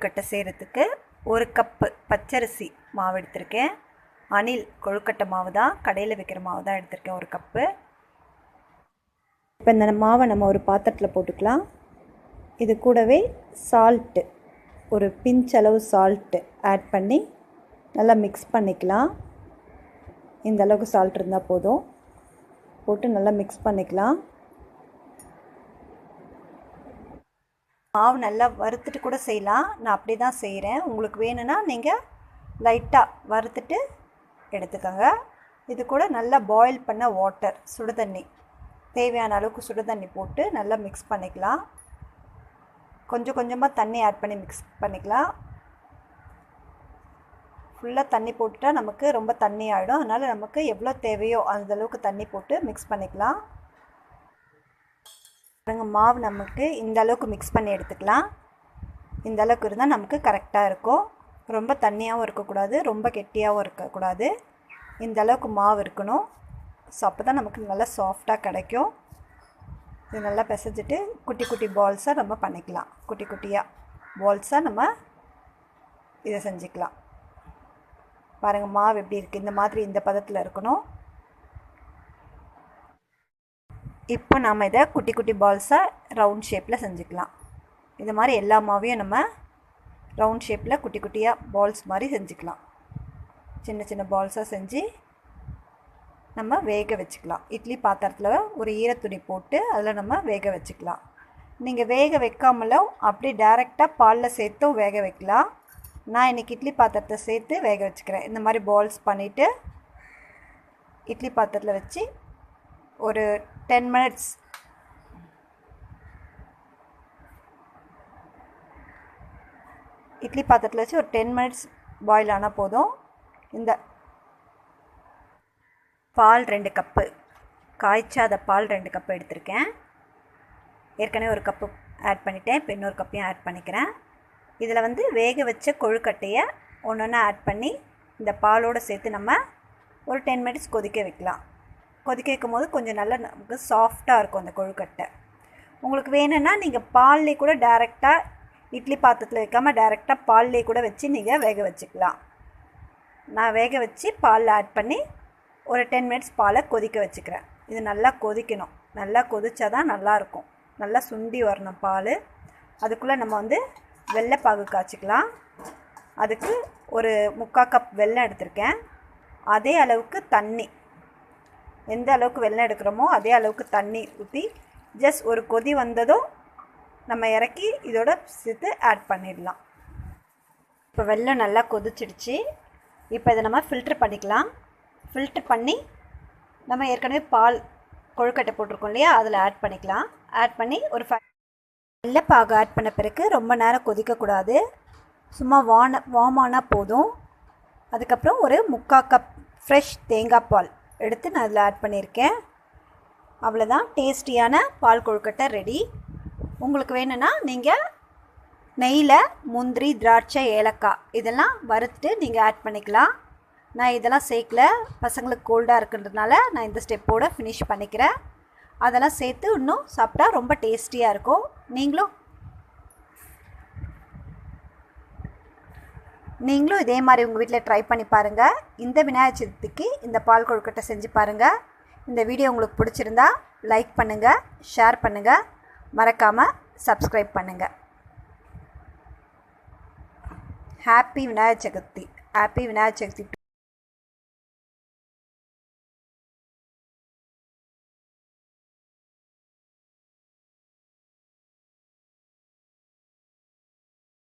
கொழுக்கட்டை செய்கிறதுக்கு ஒரு கப்பு பச்சரிசி மாவு எடுத்திருக்கேன். அணில் கொழுக்கட்டை மாவு தான் கடையில் விற்கிற மாவு தான் எடுத்திருக்கேன் ஒரு கப்பு. இப்போ இந்த மாவை நம்ம ஒரு பாத்திரத்தில் போட்டுக்கலாம். இது கூடவே சால்ட்டு ஒரு பிஞ்ச் அளவு சால்ட்டு ஆட் பண்ணி நல்லா மிக்ஸ் பண்ணிக்கலாம். இந்த அளவுக்கு சால்ட் இருந்தால் போதும். போட்டு நல்லா மிக்ஸ் பண்ணிக்கலாம். மாவு நல்லா வறுத்துட்டு கூட செய்யலாம். நான் அப்படி தான் செய்கிறேன் உங்களுக்கு வேணும்னா நீங்கள் லைட்டாக வறுத்துட்டு எடுத்துக்கோங்க. இது கூட நல்லா பாயில் பண்ண வாட்டர் சுடு தண்ணி. தேவையான அளவுக்கு சுடு தண்ணி போட்டு நல்லா மிக்ஸ் பண்ணிக்கலாம். கொஞ்சம் கொஞ்சமாக தண்ணி ஆட் பண்ணி மிக்ஸ் பண்ணிக்கலாம். ஃபுல்லாக தண்ணி போட்டுட்டா நமக்கு ரொம்ப தண்ணி ஆகிடும் அதனால் நமக்கு எவ்வளோ தேவையோ அந்த அளவுக்கு தண்ணி போட்டு மிக்ஸ் பண்ணிக்கலாம். பாருங்க மாவு நமக்கு இந்த அளவுக்கு மிக்ஸ் பண்ணி எடுத்துக்கலாம். இந்த அளவுக்கு இருந்தால் நமக்கு கரெக்டாக இருக்கும். ரொம்ப தண்ணியாகவும் இருக்கக்கூடாது ரொம்ப கெட்டியாகவும் இருக்கக்கூடாது. இந்த அளவுக்கு மாவு இருக்கணும். ஸோ அப்போ தான் நமக்கு நல்லா சாஃப்டாக கிடைக்கும். இது நல்லா பிசைஞ்சிட்டு குட்டி குட்டி பால்ஸாக நம்ம பண்ணிக்கலாம். குட்டி குட்டியாக பால்ஸாக நம்ம இதை செஞ்சுக்கலாம். பாருங்கள் மாவு எப்படி இருக்குது இந்த மாதிரி இந்த பதத்தில் இருக்கணும். இப்போ நாம் இதை குட்டி குட்டி பால்ஸாக ரவுண்ட் ஷேப்பில் செஞ்சுக்கலாம். இது மாதிரி எல்லா மாவையும் நம்ம ரவுண்ட் ஷேப்பில் குட்டி குட்டியாக பால்ஸ் மாதிரி செஞ்சுக்கலாம். சின்ன சின்ன பால்ஸாக செஞ்சு நம்ம வேக வச்சுக்கலாம். இட்லி பாத்திரத்தில் ஒரு ஈரத்துணி போட்டு அதில் நம்ம வேக வச்சுக்கலாம். நீங்கள் வேக வைக்காமலும் அப்படி டேரெக்டாக பாலில் சேர்த்தும் வேக வைக்கலாம். நான் இன்றைக்கி இட்லி பாத்திரத்தை சேர்த்து வேக வச்சுக்கிறேன். இந்த மாதிரி பால்ஸ் பண்ணிவிட்டு இட்லி பாத்திரத்தில் வச்சு ஒரு டென் மினிட்ஸ் இட்லி பாத்திரத்தில் வச்சு ஒரு டென் மினிட்ஸ் பாயில் ஆனால் போதும். இந்த பால் ரெண்டு கப்பு காய்ச்சாத பால் ரெண்டு கப்பு எடுத்திருக்கேன். ஏற்கனவே ஒரு கப்பு ஆட் பண்ணிட்டேன் இப்போ இன்னொரு கப்பையும் ஆட் பண்ணிக்கிறேன். இதில் வந்து வேக வச்ச கொழுக்கட்டையை ஒன்று ஒன்று ஆட் பண்ணி இந்த பாலோடு சேர்த்து நம்ம ஒரு டென் மினிட்ஸ் கொதிக்க வைக்கலாம். கொதிக்க வைக்கும் போது கொஞ்சம் நல்லா நமக்கு சாஃப்டாக இருக்கும் அந்த கொழுக்கட்டை. உங்களுக்கு வேணும்னா நீங்கள் பால்லே கூட டேரெக்டாக இட்லி பாத்திரத்தில் வைக்காமல் டேரெக்டாக பால்லே கூட வச்சு நீங்கள் வேக வச்சுக்கலாம். நான் வேக வச்சு பாலில் ஆட் பண்ணி ஒரு டென் மினிட்ஸ் பாலை கொதிக்க வச்சுக்கிறேன். இது நல்லா கொதிக்கணும். நல்லா கொதிச்சா தான் நல்லாயிருக்கும். நல்லா சுண்டி வரணும் பால். அதுக்குள்ளே நம்ம வந்து வெள்ளைப்பாகு காய்ச்சிக்கலாம். அதுக்கு ஒரு முக்கால் கப் வெல்லம் எடுத்திருக்கேன். அதே அளவுக்கு தண்ணி. எந்த அளவுக்கு வெள்ளம் எடுக்கிறோமோ அதே அளவுக்கு தண்ணி ஊற்றி ஜஸ்ட் ஒரு கொதி வந்ததும் நம்ம இறக்கி இதோட சேர்த்து ஆட் பண்ணிடலாம். இப்போ வெள்ளம் நல்லா கொதிச்சிடுச்சு. இப்போ இதை நம்ம ஃபில்ட்ரு பண்ணிக்கலாம். ஃபில்ட்ரு பண்ணி நம்ம ஏற்கனவே பால் கொழுக்கட்டை போட்டிருக்கோம் இல்லையா? அதில் ஆட் பண்ணிக்கலாம். ஆட் பண்ணி ஒரு ஃபை பாகு ஆட் பண்ண பிறகு ரொம்ப நேரம் கொதிக்கக்கூடாது சும்மா வான வார்மானா போதும். அதுக்கப்புறம் ஒரு முக்கால் கப் ஃப்ரெஷ் தேங்காய் பால். எடுத்து நான் அதில் ஆட் பண்ணியிருக்கேன். அவ்வளோதான் டேஸ்டியான பால் கொழுக்கட்டை ரெடி உங்களுக்கு வேணும்னா நீங்கள் நெய்யில் முந்திரி திராட்சை ஏலக்காய் இதெல்லாம் வறுத்துட்டு நீங்கள் ஆட் பண்ணிக்கலாம். நான் இதெல்லாம் சேர்க்கல. பசங்களுக்கு கோல்டாக இருக்குன்றதுனால நான் இந்த ஸ்டெப்போடு ஃபினிஷ் பண்ணிக்கிறேன். அதெல்லாம் சேர்த்து இன்னும் சாப்பிட்டா ரொம்ப டேஸ்டியாக இருக்கும். நீங்களும் நீங்களும் இதே மாதிரி உங்கள் வீட்டில் ட்ரை பண்ணி பாருங்கள் இந்த விநாயகர் சதுர்த்திக்கு இந்த பால் கொழுக்கட்டை செஞ்சு பாருங்கள் இந்த வீடியோ உங்களுக்கு பிடிச்சிருந்தா லைக் பண்ணுங்கள் ஷேர் பண்ணுங்கள் மறக்காமல் சப்ஸ்கிரைப் பண்ணுங்கள் ஹாப்பி விநாயகர் சதுர்த்தி. ஹாப்பி விநாயகர் சதுர்த்தி.